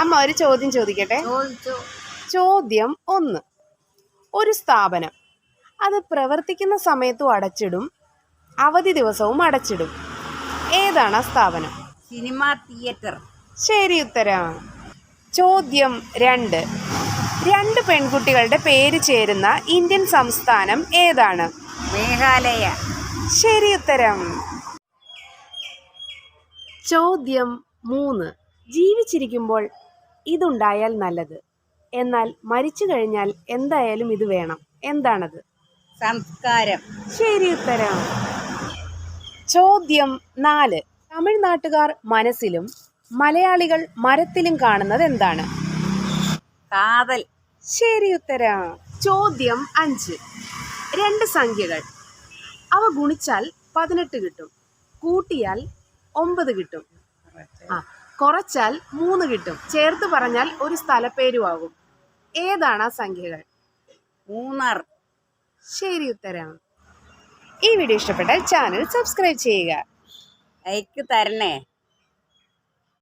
അമ്മ ഒരു ചോദ്യം ചോദിക്കട്ടെ? ചോദ്യം ഒന്ന്. ഒരു സ്ഥാപനം. അത് പ്രവർത്തിക്കുന്ന സമയത്തും അടച്ചിടും അവധി ദിവസവും അടച്ചിടും. ഏതാണ് ആ സ്ഥാപനം? Cinema theatre. ശരി ഉത്തരം. ചോദ്യം രണ്ട്. രണ്ട് പെൺകുട്ടികളുടെ പേര് ചേരുന്ന ഇന്ത്യൻ സംസ്ഥാനം ഏതാണ്? മേഘാലയ. ശരി ഉത്തരം. ചോദ്യം മൂന്ന്. ജീവിച്ചിരിക്കുമ്പോൾ ഇതുണ്ടായാൽ നല്ലത്. എന്നാൽ മരിച്ചു കഴിഞ്ഞാൽ എന്തായാലും ഇത് വേണം. എന്താണത്? സംസ്കാരം. ശരി ഉത്തരം. ചോദ്യം നാല്. തമിഴ്നാട്ടുകാർ മനസ്സിലും മലയാളികൾ മരത്തിലും കാണുന്നത് എന്താണ്? കാതൽ. ശരി ഉത്തരം. ചോദ്യം അഞ്ച്. രണ്ട് സംഖ്യകൾ. അവ ഗുണിച്ചാൽ പതിനെട്ട് കിട്ടും. കൂട്ടിയാൽ ഒമ്പത് കിട്ടും. ആ കുറച്ചാൽ മൂന്ന് കിട്ടും. ചേർത്ത് പറഞ്ഞാൽ ഒരു സ്ഥലപ്പേരുമാകും. ഏതാണ് ആ സംഖ്യകൾ? മൂന്നാർ. ശരി ഉത്തരം. ഈ വീഡിയോ ഇഷ്ടപ്പെട്ടാൽ ചാനൽ സബ്സ്ക്രൈബ് ചെയ്യുക. ലൈക്ക് തരണേ.